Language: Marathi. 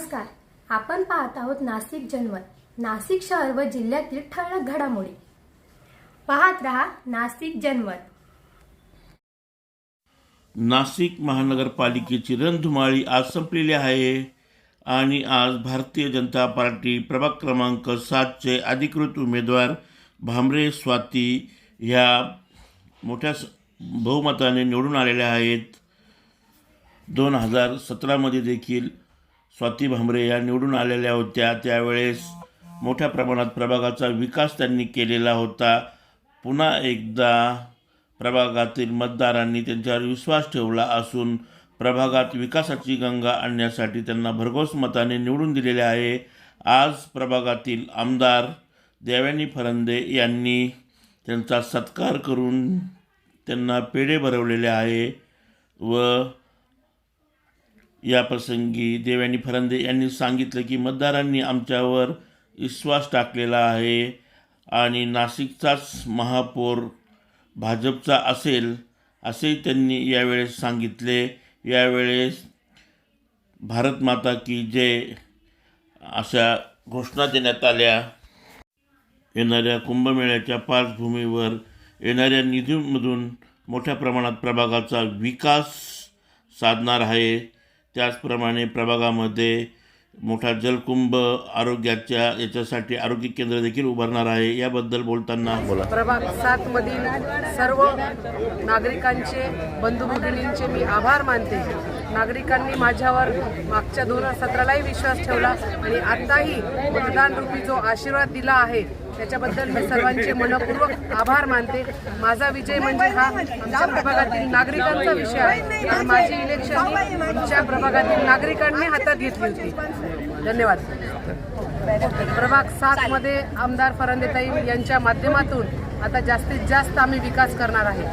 नमस्कार. आपण पाहत आहोत नाशिक जनमत नाशिक शहर व जिल्ह्यातील ठळक घडामोडी. पाहत रहा नाशिक जनमत नाशिक महानगरपालिकेची रणधुमाळी आज संपलेली आहे आणि आज भारतीय जनता पार्टी प्रभाग क्रमांक सातचे अधिकृत उमेदवार भामरे स्वाती ह्या मोठ्या बहुमताने निवडून आलेल्या आहेत. दोन हजार सतरामध्ये देखील स्वाती भामरे या निवडून आलेल्या होत्या. त्यावेळेस मोठ्या प्रमाणात प्रभागाचा विकास त्यांनी केलेला होता. पुन्हा एकदा प्रभागातील मतदारांनी त्यांच्यावर विश्वास ठेवला असून प्रभागात विकासाची गंगा आणण्यासाठी त्यांना भरघोस मताने निवडून दिलेले आहे. आज प्रभागातील आमदार देवयानी फरंदे यांनी त्यांचा सत्कार करून त्यांना पेढे भरवलेले आहे व या प्रसंगी देवयानी फरंदे यांनी सांगितलं की मतदारांनी आमच्यावर विश्वास टाकलेला आहे आणि नाशिकचाच महापौर भाजपचा असेल असेही त्यांनी यावेळेस सांगितले. यावेळेस भारत माता की जय अशा घोषणा देण्यात आल्या. येणाऱ्या कुंभमेळ्याच्या पार्श्वभूमीवर येणाऱ्या निधीमधून मोठ्या प्रमाणात प्रभागाचा विकास साधणार आहे. त्याचप्रमाणे प्रभागामध्ये मोठा जलकुंभ आरोग्याच्या याच्यासाठी आरोग्य केंद्र देखील उभारणार आहे. याबद्दल बोलताना बोला. प्रभाग सात मधील सर्व नागरिकांचे बंधू भगिनींचे मी आभार मानते. नागरिकांनी माझ्यावर मागच्या दोन हजार सतरालाही विश्वास ठेवला आणि आताही मतदान रूपी जो आशीर्वाद दिला आहे त्याच्याबद्दल मी सर्वांचे मनपूर्वक आभार मानते. माझा विजय म्हणजे हा आमच्या प्रभागातील नागरिकांचा विषय आहे. माझी इलेक्शन आमच्या प्रभागातील नागरिकांनी हातात घेतली होती. धन्यवाद. प्रभाग सात मध्ये आमदार फरंदेताई यांच्या माध्यमातून आता जास्तीत जास्त आम्ही विकास करणार आहे.